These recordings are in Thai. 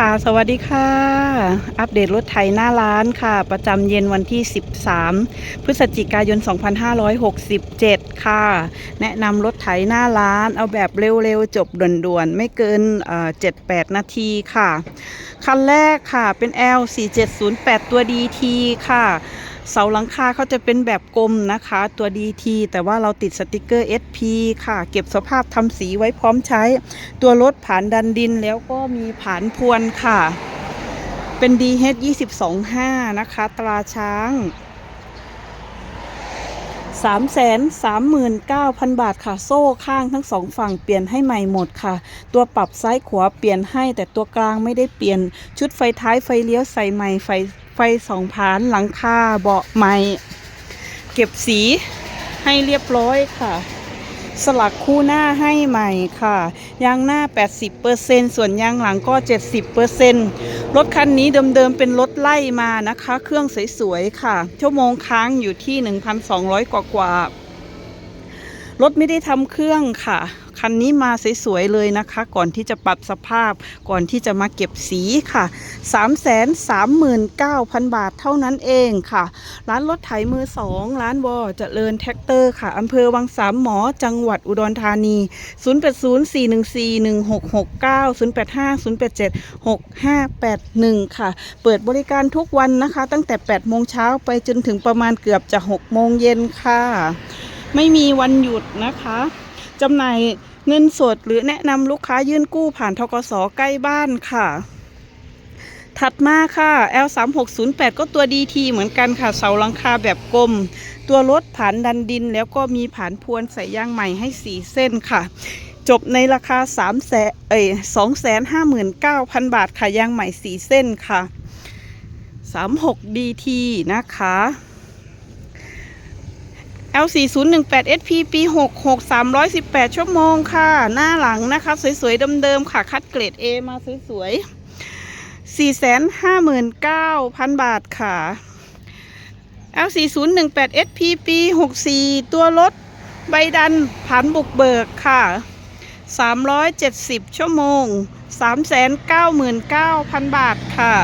ค่ะ สวัสดีค่ะ อัปเดตรถไถหน้าร้านค่ะ ประจำเย็นวันที่ 13 พฤศจิกายน 2567 ค่ะ แนะนำรถไถหน้าร้าน เอาแบบเร็วๆ จบด่วนๆ ไม่เกิน 7-8 นาทีค่ะ คันแรกค่ะ เป็น L 4708 ตัว DT ค่ะ เสาหลังคาเขาจะเป็นแบบกลมนะคะ ตัว DT แต่ว่าเราติดสติกเกอร์ SP ค่ะ เก็บสภาพทำสีไว้พร้อมใช้ ตัวรถผ่านดันดินแล้วก็มีผานพวนค่ะ เป็น DH 225 นะคะ ตราช้าง 339,000 บาทค่ะ โซ่ข้างทั้งสองฝั่งเปลี่ยนให้ใหม่หมดค่ะ ตัวปรับซ้ายขวาเปลี่ยนให้แต่ตัวกลางไม่ได้เปลี่ยน ชุดไฟท้ายไฟเลี้ยวใส่ใหม่ไฟ ไฟสองผานหลังคาเบาะใหม่ เก็บสีให้เรียบร้อยค่ะ สลักคู่หน้าให้ใหม่ค่ะ ยางหน้า 80%ส่วนยางหลังก็ 70%รถคันนี้เดิมๆเป็นรถไล่มานะคะ เครื่องสวยๆค่ะ ชั่วโมงค้างอยู่ที่ 1,200 กว่าๆรถไม่ได้ทำเครื่องค่ะ คันนี้มาสวยๆเลยนะคะ ก่อนที่จะปรับสภาพ ก่อนที่จะมาเก็บสีค่ะ339,000 บาทเท่านั้นเองค่ะ ร้านรถไถมือสองร้านวอเจริญแท็กเตอร์ค่ะอำเภอวังสามหมอจังหวัดอุดรธานี 0804141669 0850876581 ค่ะ เปิดบริการทุกวันนะคะ ตั้งแต่ 8 โมงเช้าไปจนถึงประมาณเกือบจะ 6 โมงเย็นค่ะ ไม่มีวันหยุดนะคะจำหน่าย เงินสดหรือแนะนำลูกค้ายื่นกู้ผ่านทกสใกล้บ้านค่ะ ถัดมาค่ะ L 3 6 0 8 ก็ตัว DT เหมือนกันค่ะ เสาหลังคาแบบกลม ตัวรถผ่านดันดิน แล้วก็มีผ่านพวนใส่ยางใหม่ให้4เส้นค่ะ จบในราคา3แสนเอ้ย2แสน59,000 บาทค่ะยางใหม่4เส้นค่ะ 36 DT นะคะ L 4 0 1 8 SP ปี 66 318 ชั่วโมงค่ะ หน้าหลังนะคะ สวยๆเดิมๆค่ะ คัดเกรด A มาสวยๆ 459,000 บาทค่ะ L 4 0 1 8 SP ปี 64 ตัวรถใบดันผันบุกเบิกค่ะ 370 ชั่วโมง 399,000 บาทค่ะ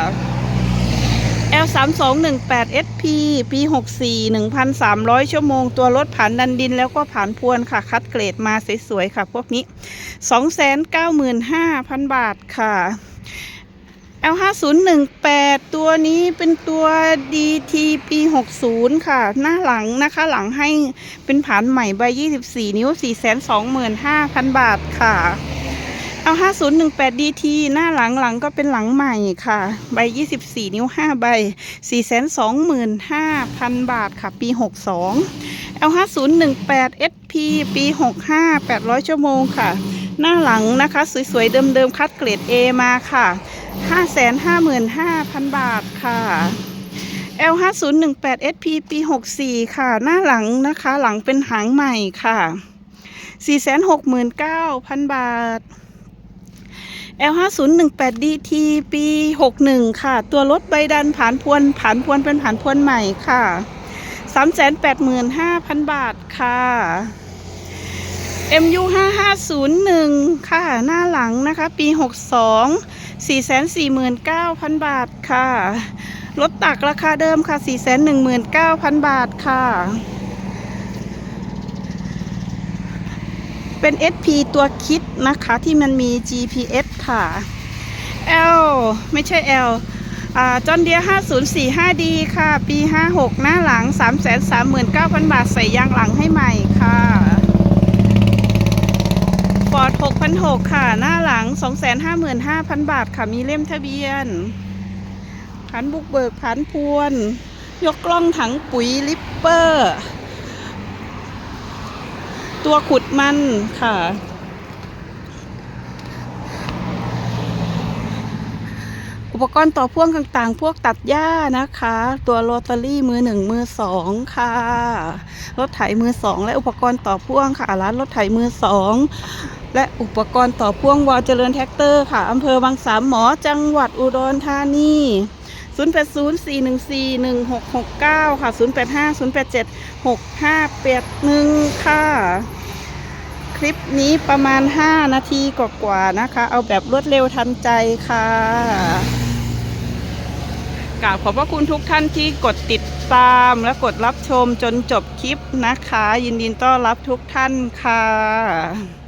3 2 1 8 SP ปี 64 1,300 ชั่วโมง ตัวรถผ่านดันดินแล้วก็ผ่านพวนค่ะ คัดเกรดมาสวยๆค่ะ พวกนี้ 295,000 บาทค่ะ L 5 0 1 8 ตัวนี้เป็นตัว DT ปี 60 ค่ะ หน้าหลังนะคะ หลังให้เป็นผ่านใหม่ใบ 24 นิ้ว 425,000 บาทค่ะ L 5 0 1 8 DT หน้าหลังหลังก็เป็นหลังใหม่ค่ะ ใบ24นิ้ว5ใบ425,000บาทค่ะ ปี62 L 5 0 1 8 SP ปี65 800ชั่วโมงค่ะ หน้าหลังนะคะ สวยๆ เดิมๆ คัดเกรด A มาค่ะ555,000บาทค่ะ L 5 0 1 8 SP ปี 64 ค่ะ หน้าหลังนะคะ หลังเป็นหางใหม่ค่ะ 469,000 บาท L 5 0 1 8 DT ปี 61 ค่ะ ตัวรถใบดันผ่านพวนผ่านพวนเป็นผ่านพวนใหม่ค่ะ 385,000 บาทค่ะ MU 5501 ค่ะ หน้าหลังนะคะ ปี 62 449,000 บาทค่ะ รถตักราคาเดิมค่ะ 419,000 บาทค่ะ เป็น SP ตัวคิดนะคะที่มันมี GPS ค่ะ L ไม่ใช่ L อ่าจอนเดีย 5045D ค่ะ ปี 56 หน้าหลัง 339,000 บาท ใส่ยางหลังให้ใหม่ค่ะฟอร์ด6,600ค่ะ หน้าหลัง 255,000 บาทค่ะ มีเล่มทะเบียนผันบุกเบิกผันพวน ยกกล้องถังปุ๋ยลิปเปอร์ ตัวขุดมันค่ะ อุปกรณ์ต่อพ่วงต่างๆ พวกตัดหญ้านะคะ ตัวโรตารี่มือหนึ่งมือสองค่ะ รถไถมือสองและอุปกรณ์ต่อพ่วงค่ะ ร้านรถไถมือสองและอุปกรณ์ต่อพ่วงวอเจริญแท็กเตอร์ค่ะอำเภอบางสามหมอจังหวัดอุดรธานี 0804141669 ค่ะ 0850876581 ค่ะ คลิปนี้ประมาณ 5 นาทีกว่าๆนะคะ เอาแบบรวดเร็วทันใจค่ะกราบขอบพระคุณทุกท่านที่กดติดตามและกดรับชมจนจบคลิปนะคะ ยินดีต้อนรับทุกท่านค่ะ